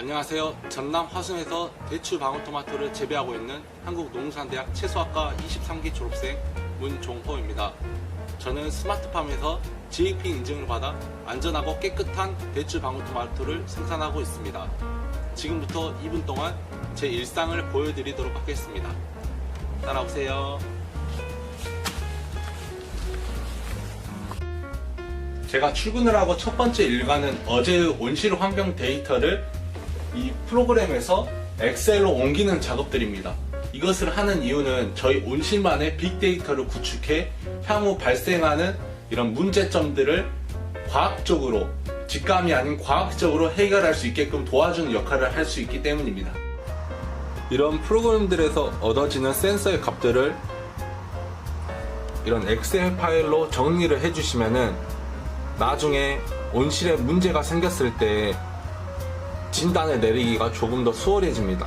안녕하세요. 전남 화순에서 대추 방울토마토를 재배하고 있는 한국농산대학 채소학과 23기 졸업생 문종호입니다. 저는 스마트팜에서 GAP 인증을 받아 안전하고 깨끗한 대추 방울토마토를 생산하고 있습니다. 지금부터 2분 동안 제 일상을 보여드리도록 하겠습니다. 따라오세요. 제가 출근을 하고 첫 번째 일과는 어제의 온실 환경 데이터를 이 프로그램에서 엑셀로 옮기는 작업들입니다. 이것을 하는 이유는 저희 온실만의 빅데이터를 구축해 향후 발생하는 이런 문제점들을 과학적으로 직감이 아닌 과학적으로 해결할 수 있게끔 도와주는 역할을 할 수 있기 때문입니다. 이런 프로그램들에서 얻어지는 센서의 값들을 이런 엑셀 파일로 정리를 해주시면은 나중에 온실에 문제가 생겼을 때 진단을 내리기가 조금 더 수월해집니다.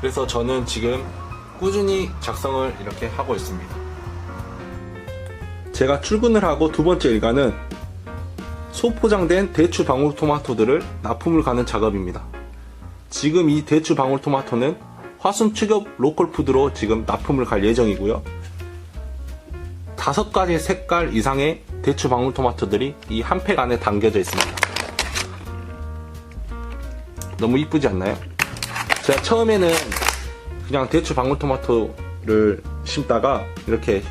그래서 저는 지금 꾸준히 작성을 이렇게 하고 있습니다. 제가 출근을 하고 두 번째 일과는 소포장된 대추 방울토마토들을 납품을 가는 작업입니다. 지금 이 대추 방울토마토는 화순 추격 로컬푸드로 지금 납품을 갈 예정이고요. 다섯 가지 색깔 이상의 대추 방울토마토들이 이 한 팩 안에 담겨져 있습니다. 너무 이쁘지 않나요? 제가 처음에는 그냥 대추 방울토마토를 심다가 이렇게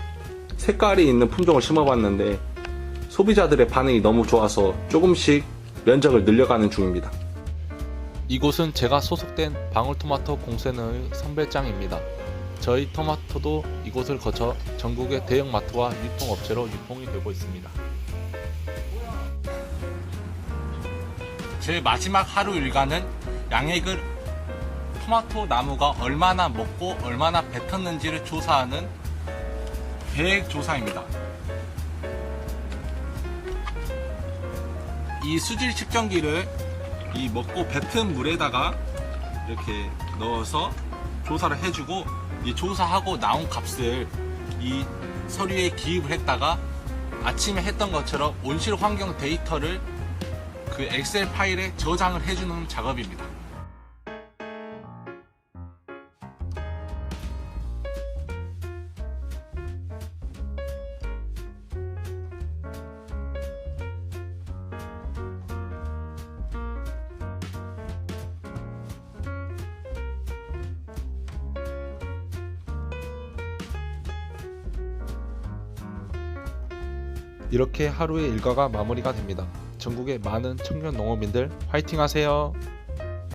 색깔이 있는 품종을 심어봤는데 소비자들의 반응이 너무 좋아서 조금씩 면적을 늘려가는 중입니다. 이곳은 제가 소속된 방울토마토 공센의 선별장입니다. 저희 토마토도 이곳을 거쳐 전국의 대형마트와 유통업체로 유통이 되고 있습니다. 제 마지막 하루 일과는 양액을 토마토 나무가 얼마나 먹고 얼마나 뱉었는지를 조사하는 배액 조사입니다. 이 수질 측정기를 이 먹고 뱉은 물에다가 이렇게 넣어서 조사를 해주고 이 조사하고 나온 값을 이 서류에 기입을 했다가 아침에 했던 것처럼 온실 환경 데이터를 그 엑셀 파일에 저장을 해주는 작업입니다. 이렇게 하루의 일과가 마무리가 됩니다. 전국의 많은 청년 농업인들 화이팅 하세요.